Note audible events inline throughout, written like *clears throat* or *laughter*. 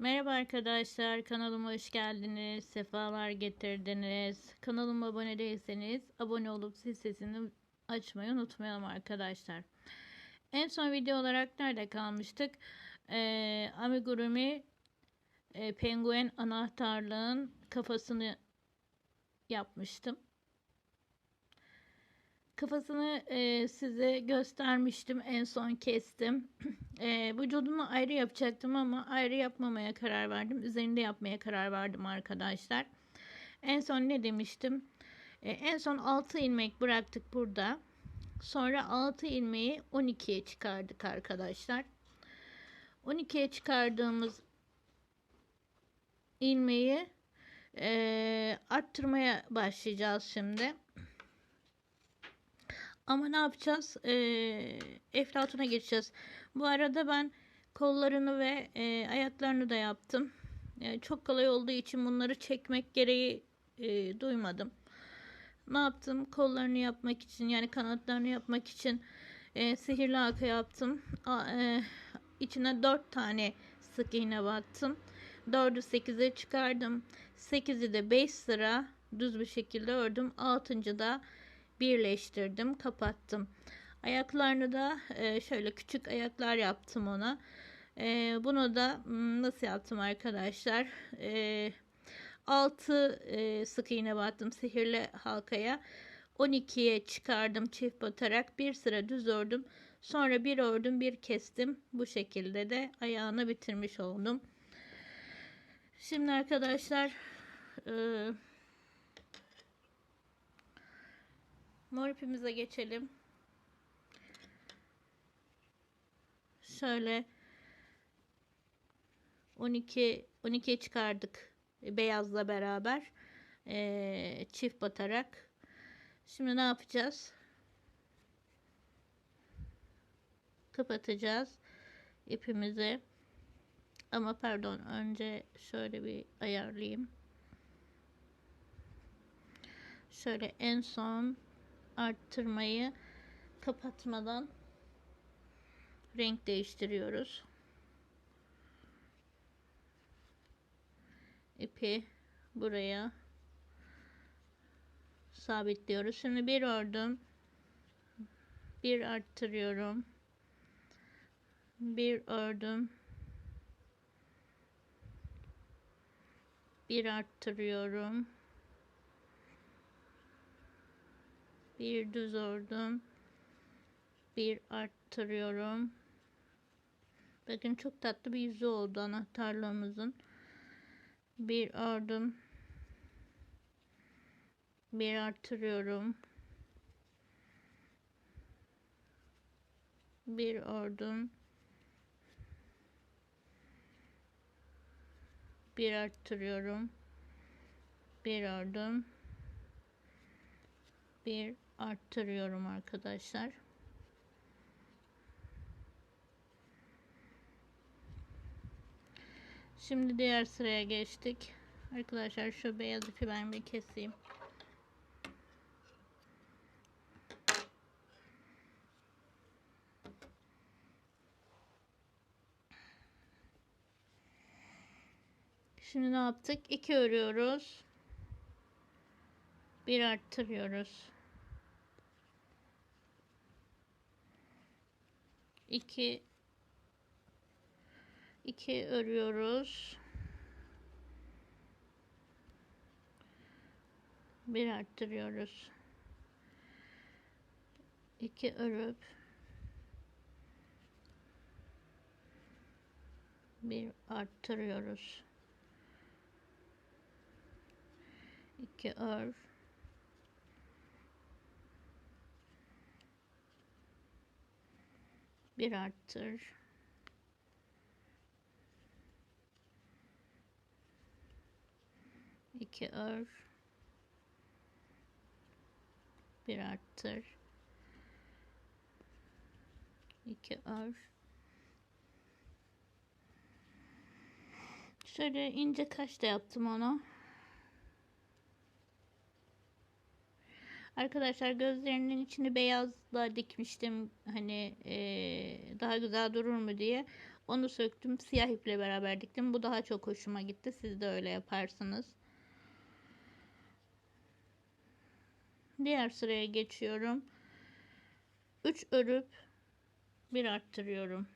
Merhaba arkadaşlar, kanalıma hoş geldiniz, sefalar getirdiniz. Kanalıma abone değilseniz abone olup zil sesini açmayı unutmayalım arkadaşlar. En son video olarak nerede kalmıştık? Ee, amigurumi e, penguen anahtarlığın kafasını yapmıştım. Kafasını e, size göstermiştim. En son kestim. *clears throat* E, vücudunu ayrı yapacaktım ama ayrı yapmamaya karar verdim. Üzerinde yapmaya karar verdim arkadaşlar. En son ne demiştim? E, en son 6 ilmek bıraktık burada. Sonra 6 ilmeği 12'ye çıkardık arkadaşlar. 12'ye çıkardığımız ilmeği e, arttırmaya başlayacağız şimdi. Ama ne yapacağız? E, eflatuna geçeceğiz. Bu arada ben kollarını ve e, ayaklarını da yaptım. E, çok kolay olduğu için bunları çekmek gereği e, duymadım. Ne yaptım? Kollarını yapmak için yani kanatlarını yapmak için e, sihirli halka yaptım. A, e, içine 4 tane sık iğne battım. 4'ü 8'e çıkardım. 8'i de 5 sıra düz bir şekilde ördüm. 6. da birleştirdim, kapattım. Ayaklarını da e, şöyle küçük ayaklar yaptım ona. E, bunu da hmm, nasıl yaptım arkadaşlar? E, 6 e, sık iğne battım sihirli halkaya. 12'ye çıkardım çift batarak bir sıra düz ördüm. Sonra bir ördüm bir kestim. Bu şekilde de ayağını bitirmiş oldum. Şimdi arkadaşlar e, mor ipimize geçelim. Şöyle 12 12 çıkardık beyazla beraber e, çift batarak. Şimdi ne yapacağız? Kapatacağız ipimizi. Ama pardon önce şöyle bir ayarlayayım. Şöyle en son arttırmayı kapatmadan renk değiştiriyoruz. ipi buraya sabitliyoruz. Şimdi bir ördüm. Bir arttırıyorum. Bir ördüm. Bir arttırıyorum. Bir düz ördüm. Bir arttırıyorum. Bakın çok tatlı bir yüzü oldu anahtarlığımızın. Bir ördüm. Bir artırıyorum. Bir ördüm. Bir arttırıyorum. Bir ördüm. Bir arttırıyorum arkadaşlar. Şimdi diğer sıraya geçtik. Arkadaşlar şu beyaz ipi ben bir keseyim. Şimdi ne yaptık? 2 örüyoruz. Bir arttırıyoruz. 2 2 örüyoruz. Bir arttırıyoruz. 2 örüp bir arttırıyoruz. 2 ör bir arttır. 2 ör. Bir arttır. 2 ör. Şöyle ince kaş da yaptım ona Arkadaşlar gözlerinin içini beyazla dikmiştim hani e, daha güzel durur mu diye. Onu söktüm. Siyah iple beraber diktim. Bu daha çok hoşuma gitti. Siz de öyle yaparsınız. Diğer sıraya geçiyorum. 3 örüp bir arttırıyorum.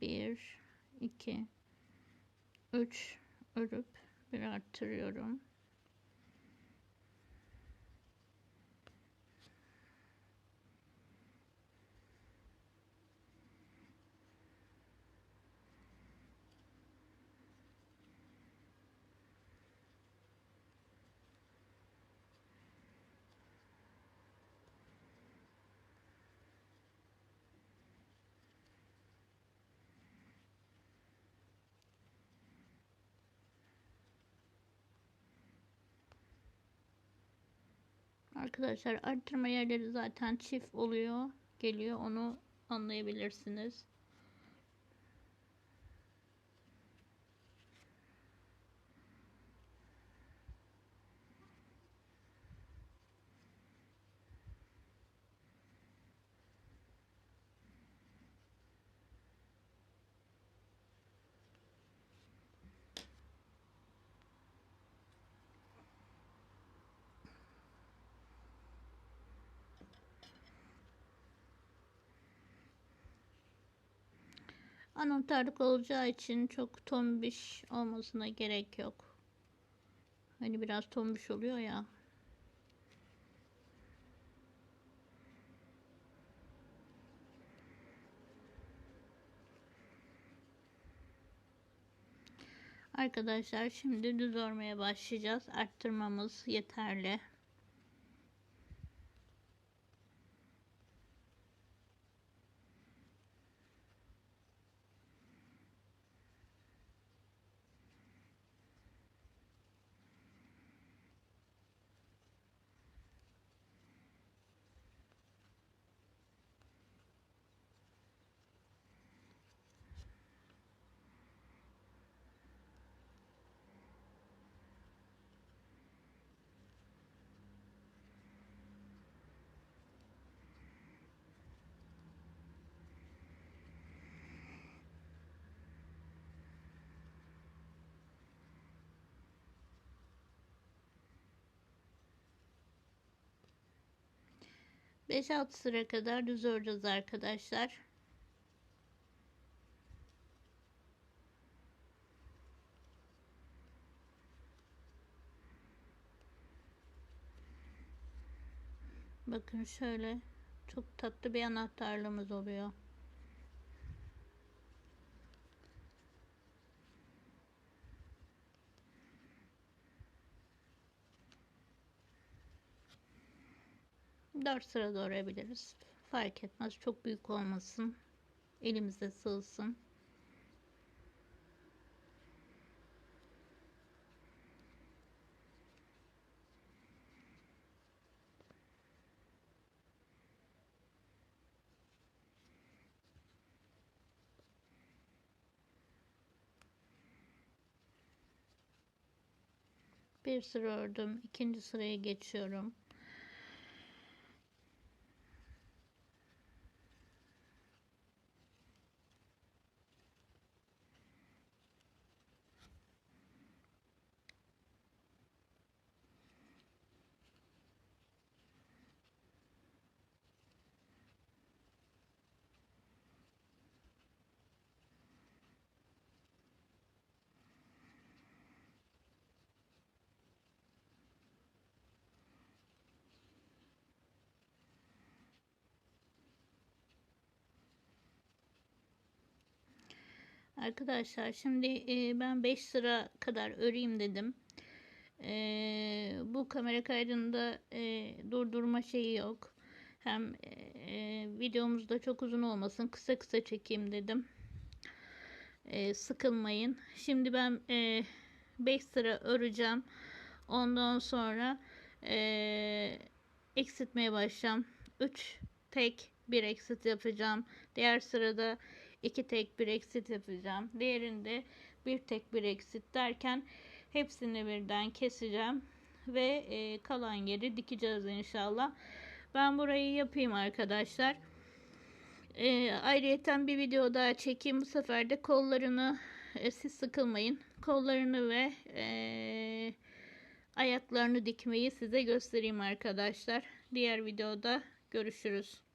Bir, iki, üç örüp bir arttırıyorum. Arkadaşlar arttırma yerleri zaten çift oluyor. Geliyor onu anlayabilirsiniz. Anahtarlık olacağı için çok tombiş olmasına gerek yok. Hani biraz tombiş oluyor ya. Arkadaşlar şimdi düz örmeye başlayacağız. Arttırmamız yeterli. Beş altı sıra kadar düz öreceğiz arkadaşlar. Bakın şöyle çok tatlı bir anahtarlığımız oluyor. Dört sıra doğrayabiliriz. Fark etmez. Çok büyük olmasın. Elimize sığsın. Bir sıra ördüm. ikinci sıraya geçiyorum. Arkadaşlar şimdi e, ben 5 sıra kadar öreyim dedim. E, bu kamera kaydında e, durdurma şeyi yok. Hem e, videomuz da çok uzun olmasın kısa kısa çekeyim dedim. E, sıkılmayın. Şimdi ben 5 e, sıra öreceğim. Ondan sonra e, eksiltmeye başlayacağım. 3 tek bir eksit yapacağım. Diğer sırada iki tek bir eksit yapacağım. Diğerinde bir tek bir eksit derken Hepsini birden keseceğim ve e, kalan yeri dikeceğiz inşallah. Ben burayı yapayım arkadaşlar. E, ayrıyeten bir video daha çekeyim. Bu sefer de kollarını e, siz sıkılmayın. Kollarını ve e, ayaklarını dikmeyi size göstereyim arkadaşlar. Diğer videoda görüşürüz.